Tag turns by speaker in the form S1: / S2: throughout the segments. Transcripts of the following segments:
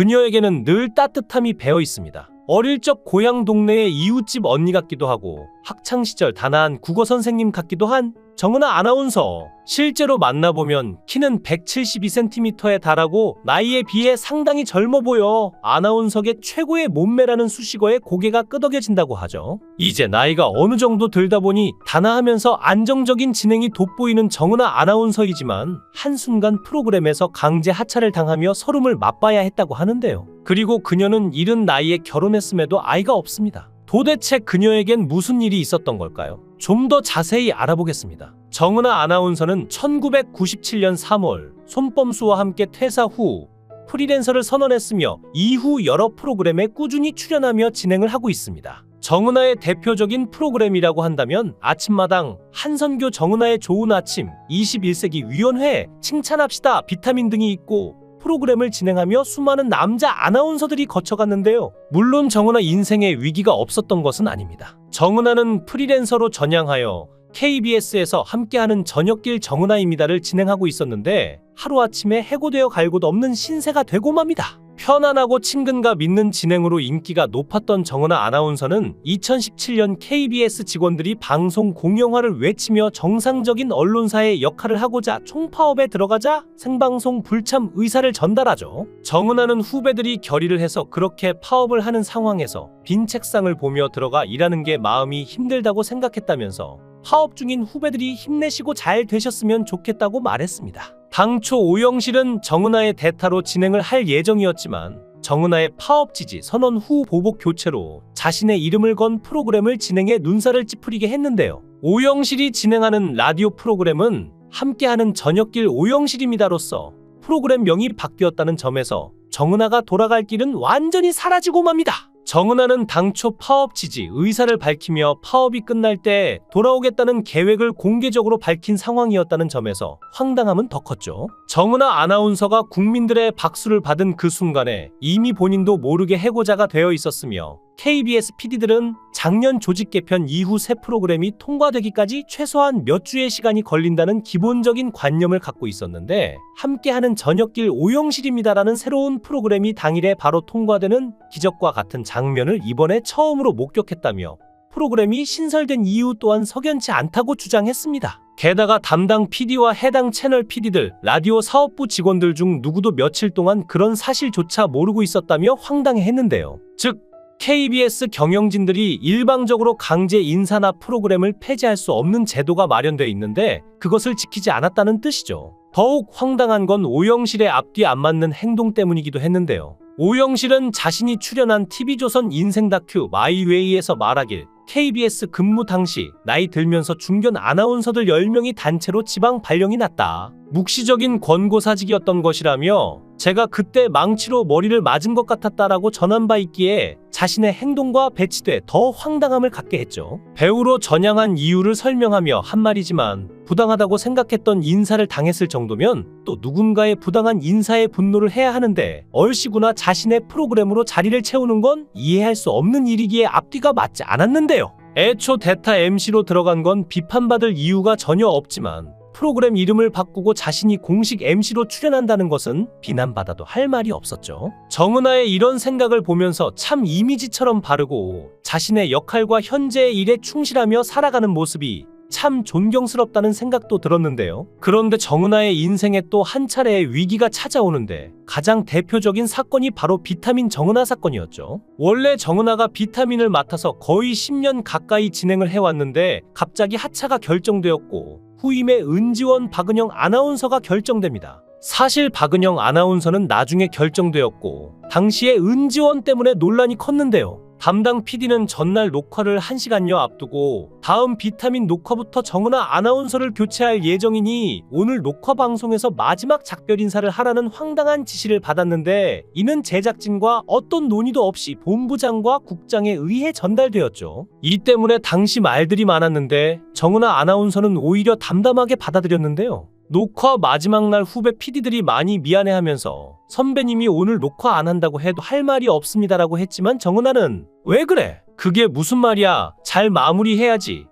S1: 그녀에게는 늘 따뜻함이 배어 있습니다. 어릴 적 고향 동네의 이웃집 언니 같기도 하고 학창 시절 단아한 국어 선생님 같기도 한 정은아 아나운서. 실제로 만나보면 키는 172cm에 달하고 나이에 비해 상당히 젊어 보여 아나운서계 최고의 몸매라는 수식어에 고개가 끄덕여진다고 하죠. 이제 나이가 어느 정도 들다 보니 단아하면서 안정적인 진행이 돋보이는 정은아 아나운서이지만 한순간 프로그램에서 강제 하차를 당하며 서름을 맛봐야 했다고 하는데요. 그리고 그녀는 이른 나이에 결혼했음에도 아이가 없습니다. 도대체 그녀에겐 무슨 일이 있었던 걸까요? 좀 더 자세히 알아보겠습니다. 정은아 아나운서는 1997년 3월 손범수와 함께 퇴사 후 프리랜서를 선언했으며 이후 여러 프로그램에 꾸준히 출연하며 진행을 하고 있습니다. 정은아의 대표적인 프로그램이라고 한다면 아침마당, 한선교 정은아의 좋은 아침, 21세기 위원회, 칭찬합시다, 비타민 등이 있고 프로그램을 진행하며 수많은 남자 아나운서들이 거쳐갔는데요. 물론 정은아 인생에 위기가 없었던 것은 아닙니다. 정은아는 프리랜서로 전향하여 KBS에서 함께하는 저녁길 정은아입니다를 진행하고 있었는데 하루아침에 해고되어 갈곳 없는 신세가 되고 맙니다. 편안하고 친근감 있는 진행으로 인기가 높았던 정은아 아나운서는 2017년 KBS 직원들이 방송 공영화를 외치며 정상적인 언론사의 역할을 하고자 총파업에 들어가자 생방송 불참 의사를 전달하죠. 정은아는 후배들이 결의를 해서 그렇게 파업을 하는 상황에서 빈 책상을 보며 들어가 일하는 게 마음이 힘들다고 생각했다면서 파업 중인 후배들이 힘내시고 잘 되셨으면 좋겠다고 말했습니다. 당초 오영실은 정은아의 대타로 진행을 할 예정이었지만 정은아의 파업 지지 선언 후 보복 교체로 자신의 이름을 건 프로그램을 진행해 눈살을 찌푸리게 했는데요. 오영실이 진행하는 라디오 프로그램은 함께하는 저녁길 오영실입니다로서 프로그램 명이 바뀌었다는 점에서 정은아가 돌아갈 길은 완전히 사라지고 맙니다. 정은아는 당초 파업 지지 의사를 밝히며 파업이 끝날 때 돌아오겠다는 계획을 공개적으로 밝힌 상황이었다는 점에서 황당함은 더 컸죠. 정은아 아나운서가 국민들의 박수를 받은 그 순간에 이미 본인도 모르게 해고자가 되어 있었으며 KBS PD들은 작년 조직 개편 이후 새 프로그램이 통과되기까지 최소한 몇 주의 시간이 걸린다는 기본적인 관념을 갖고 있었는데 함께하는 저녁길 오영실입니다라는 새로운 프로그램이 당일에 바로 통과되는 기적과 같은 장면을 이번에 처음으로 목격했다며 프로그램이 신설된 이유 또한 석연치 않다고 주장했습니다. 게다가 담당 PD와 해당 채널 PD들, 라디오 사업부 직원들 중 누구도 며칠 동안 그런 사실조차 모르고 있었다며 황당해했는데요. 즉 KBS 경영진들이 일방적으로 강제 인사나 프로그램을 폐지할 수 없는 제도가 마련돼 있는데 그것을 지키지 않았다는 뜻이죠. 더욱 황당한 건 오영실의 앞뒤 안 맞는 행동 때문이기도 했는데요. 오영실은 자신이 출연한 TV조선 인생 다큐 마이웨이에서 말하길 KBS 근무 당시 나이 들면서 중견 아나운서들 10명이 단체로 지방 발령이 났다. 묵시적인 권고사직이었던 것이라며 제가 그때 망치로 머리를 맞은 것 같았다라고 전한 바 있기에 자신의 행동과 배치돼 더 황당함을 갖게 했죠. 배우로 전향한 이유를 설명하며 한 말이지만 부당하다고 생각했던 인사를 당했을 정도면 또 누군가의 부당한 인사에 분노를 해야 하는데 얼씨구나 자신의 프로그램으로 자리를 채우는 건 이해할 수 없는 일이기에 앞뒤가 맞지 않았는데요. 애초 대타 MC로 들어간 건 비판받을 이유가 전혀 없지만 프로그램 이름을 바꾸고 자신이 공식 MC로 출연한다는 것은 비난받아도 할 말이 없었죠. 정은아의 이런 생각을 보면서 참 이미지처럼 바르고 자신의 역할과 현재의 일에 충실하며 살아가는 모습이 참 존경스럽다는 생각도 들었는데요. 그런데 정은아의 인생에 또 한 차례의 위기가 찾아오는데 가장 대표적인 사건이 바로 비타민 정은아 사건이었죠. 원래 정은아가 비타민을 맡아서 거의 10년 가까이 진행을 해왔는데 갑자기 하차가 결정되었고 후임의 은지원 박은영 아나운서가 결정됩니다. 사실 박은영 아나운서는 나중에 결정되었고 당시에 은지원 때문에 논란이 컸는데요. 담당 PD는 전날 녹화를 1시간여 앞두고 다음 비타민 녹화부터 정은아 아나운서를 교체할 예정이니 오늘 녹화 방송에서 마지막 작별 인사를 하라는 황당한 지시를 받았는데 이는 제작진과 어떤 논의도 없이 본부장과 국장에 의해 전달되었죠. 이 때문에 당시 말들이 많았는데 정은아 아나운서는 오히려 담담하게 받아들였는데요. 녹화 마지막 날 후배 PD들이 많이 미안해하면서 선배님이 오늘 녹화 안 한다고 해도 할 말이 없습니다라고 했지만 정은아는 왜 그래? 그게 무슨 말이야? 잘 마무리해야지.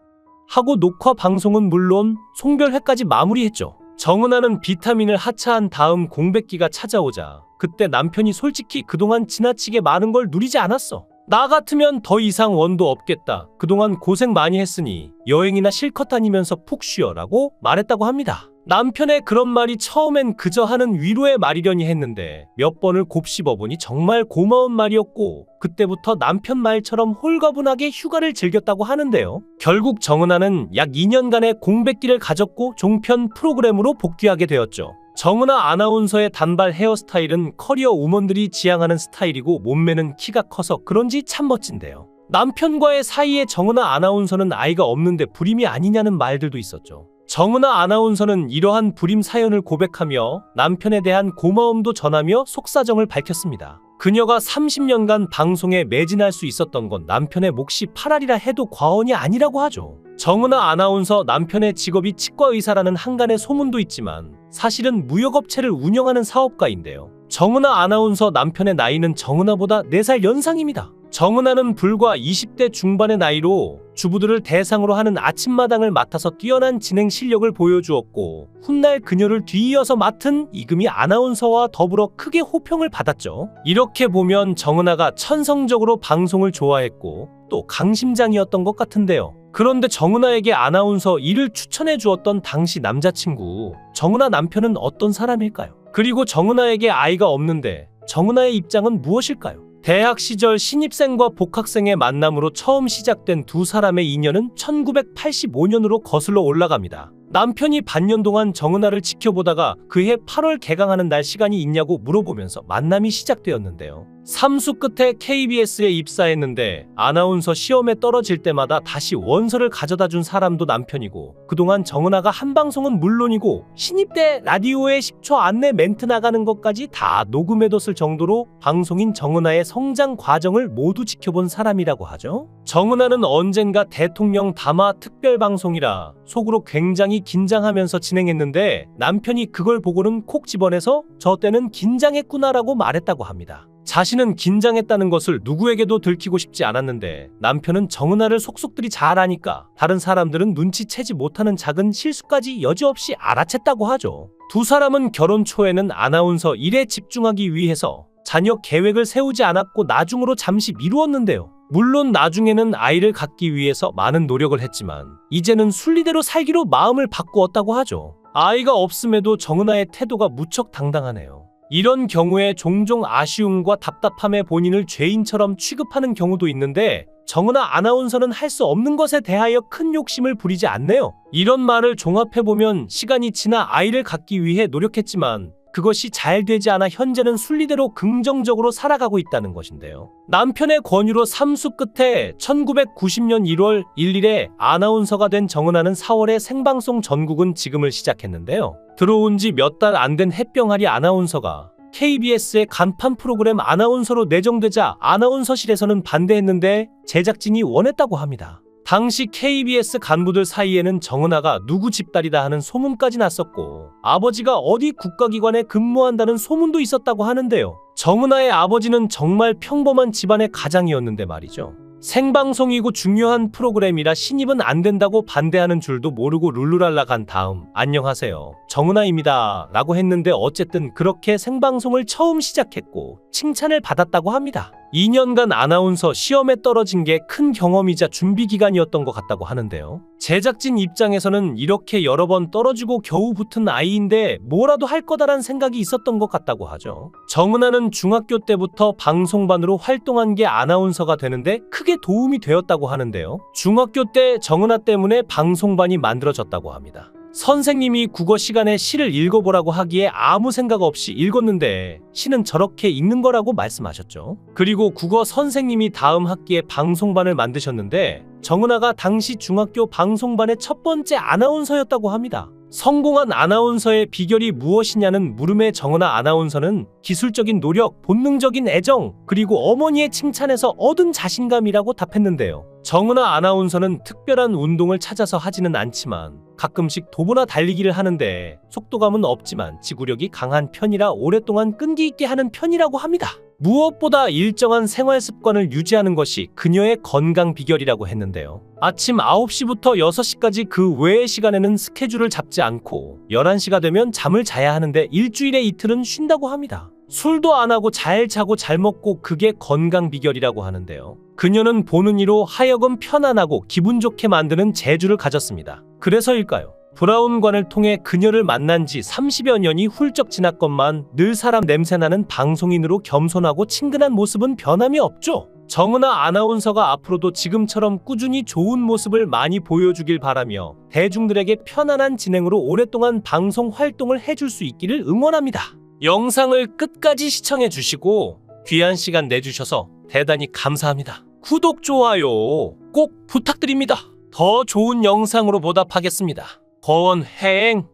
S1: 하고 녹화 방송은 물론 송별회까지 마무리했죠. 정은아는 비타민을 하차한 다음 공백기가 찾아오자 그때 남편이 솔직히 그동안 지나치게 많은 걸 누리지 않았어. 나 같으면 더 이상 원도 없겠다. 그동안 고생 많이 했으니 여행이나 실컷 다니면서 푹 쉬어라고 말했다고 합니다. 남편의 그런 말이 처음엔 그저 하는 위로의 말이려니 했는데 몇 번을 곱씹어보니 정말 고마운 말이었고 그때부터 남편 말처럼 홀가분하게 휴가를 즐겼다고 하는데요. 결국 정은아는 약 2년간의 공백기를 가졌고 종편 프로그램으로 복귀하게 되었죠. 정은아 아나운서의 단발 헤어스타일은 커리어 우먼들이 지향하는 스타일이고 몸매는 키가 커서 그런지 참 멋진데요. 남편과의 사이에 정은아 아나운서는 아이가 없는데 불임이 아니냐는 말들도 있었죠. 정은아 아나운서는 이러한 불임 사연을 고백하며 남편에 대한 고마움도 전하며 속사정을 밝혔습니다. 그녀가 30년간 방송에 매진할 수 있었던 건 남편의 몫이 팔알이라 해도 과언이 아니라고 하죠. 정은아 아나운서 남편의 직업이 치과 의사라는 한간의 소문도 있지만 사실은 무역업체를 운영하는 사업가인데요. 정은아 아나운서 남편의 나이는 정은아보다 4살 연상입니다. 정은아는 불과 20대 중반의 나이로 주부들을 대상으로 하는 아침마당을 맡아서 뛰어난 진행 실력을 보여주었고 훗날 그녀를 뒤이어서 맡은 이금희 아나운서와 더불어 크게 호평을 받았죠. 이렇게 보면 정은아가 천성적으로 방송을 좋아했고 또 강심장이었던 것 같은데요. 그런데 정은아에게 아나운서 일을 추천해 주었던 당시 남자친구 정은아 남편은 어떤 사람일까요? 그리고 정은아에게 아이가 없는데 정은아의 입장은 무엇일까요? 대학 시절 신입생과 복학생의 만남으로 처음 시작된 두 사람의 인연은 1985년으로 거슬러 올라갑니다. 남편이 반년 동안 정은아를 지켜보다가 그해 8월 개강하는 날 시간이 있냐고 물어보면서 만남이 시작되었는데요. 삼수 끝에 KBS에 입사했는데 아나운서 시험에 떨어질 때마다 다시 원서를 가져다 준 사람도 남편이고 그동안 정은아가 한 방송은 물론이고 신입 때 라디오에 10초 안내 멘트 나가는 것까지 다 녹음해뒀을 정도로 방송인 정은아의 성장 과정을 모두 지켜본 사람이라고 하죠. 정은아는 언젠가 대통령 담화 특별 방송이라 속으로 긴장하면서 진행했는데 남편이 그걸 보고는 콕 집어내서 저 때는 긴장했구나라고 말했다고 합니다. 자신은 긴장했다는 것을 누구에게도 들키고 싶지 않았는데 남편은 정은아를 속속들이 잘 아니까 다른 사람들은 눈치채지 못하는 작은 실수까지 여지없이 알아챘다고 하죠. 두 사람은 결혼 초에는 아나운서 일에 집중하기 위해서 자녀 계획을 세우지 않았고 나중으로 잠시 미루었는데요. 물론 나중에는 아이를 갖기 위해서 많은 노력을 했지만 이제는 순리대로 살기로 마음을 바꾸었다고 하죠. 아이가 없음에도 정은아의 태도가 무척 당당하네요. 이런 경우에 종종 아쉬움과 답답함에 본인을 죄인처럼 취급하는 경우도 있는데 정은아 아나운서는 할 수 없는 것에 대하여 큰 욕심을 부리지 않네요. 이런 말을 종합해보면 시간이 지나 아이를 갖기 위해 노력했지만 그것이 잘 되지 않아 현재는 순리대로 긍정적으로 살아가고 있다는 것인데요. 남편의 권유로 삼수 끝에 1990년 1월 1일에 아나운서가 된 정은아는 4월에 생방송 전국은 지금을 시작했는데요. 들어온 지 몇 달 안 된 햇병아리 아나운서가 KBS의 간판 프로그램 아나운서로 내정되자 아나운서실에서는 반대했는데 제작진이 원했다고 합니다. 당시 KBS 간부들 사이에는 정은아가 누구 집딸이다 하는 소문까지 났었고 아버지가 어디 국가기관에 근무한다는 소문도 있었다고 하는데요. 정은아의 아버지는 정말 평범한 집안의 가장이었는데 말이죠. 생방송이고 중요한 프로그램이라 신입은 안 된다고 반대하는 줄도 모르고 룰루랄라 간 다음 안녕하세요 정은아입니다 라고 했는데 어쨌든 그렇게 생방송을 처음 시작했고 칭찬을 받았다고 합니다 2년간 아나운서 시험에 떨어진 게 큰 경험이자 준비 기간이었던 것 같다고 하는데요 제작진 입장에서는 이렇게 여러 번 떨어지고 겨우 붙은 아이인데 뭐라도 할 거다란 생각이 있었던 것 같다고 하죠 정은아는 중학교 때부터 방송반으로 활동한 게 아나운서가 되는데 크게 도움이 되었다고 하는데요. 중학교 때 정은아 때문에 방송반이 만들어졌다고 합니다. 선생님이 국어 시간에 시를 읽어보라고 하기에 아무 생각 없이 읽었는데 시는 저렇게 읽는 거라고 말씀하셨죠. 그리고 국어 선생님이 다음 학기에 방송반을 만드셨는데 정은아가 당시 중학교 방송반의 첫 번째 아나운서였다고 합니다. 성공한 아나운서의 비결이 무엇이냐는 물음에 정은아 아나운서는 기술적인 노력, 본능적인 애정, 그리고 어머니의 칭찬에서 얻은 자신감이라고 답했는데요. 정은아 아나운서는 특별한 운동을 찾아서 하지는 않지만 가끔씩 도보나 달리기를 하는데 속도감은 없지만 지구력이 강한 편이라 오랫동안 끈기 있게 하는 편이라고 합니다. 무엇보다 일정한 생활 습관을 유지하는 것이 그녀의 건강 비결이라고 했는데요. 아침 9시부터 6시까지 그 외의 시간에는 스케줄을 잡지 않고 11시가 되면 잠을 자야 하는데 일주일에 이틀은 쉰다고 합니다. 술도 안 하고 잘 자고 잘 먹고 그게 건강 비결이라고 하는데요. 그녀는 보는 이로 하여금 편안하고 기분 좋게 만드는 재주를 가졌습니다. 그래서일까요? 브라운관을 통해 그녀를 만난 지 30여 년이 훌쩍 지났건만 늘 사람 냄새나는 방송인으로 겸손하고 친근한 모습은 변함이 없죠. 정은아 아나운서가 앞으로도 지금처럼 꾸준히 좋은 모습을 많이 보여주길 바라며 대중들에게 편안한 진행으로 오랫동안 방송 활동을 해줄 수 있기를 응원합니다. 영상을 끝까지 시청해 주시고 귀한 시간 내주셔서 대단히 감사합니다. 구독, 좋아요 꼭 부탁드립니다. 더 좋은 영상으로 보답하겠습니다. 거원 해행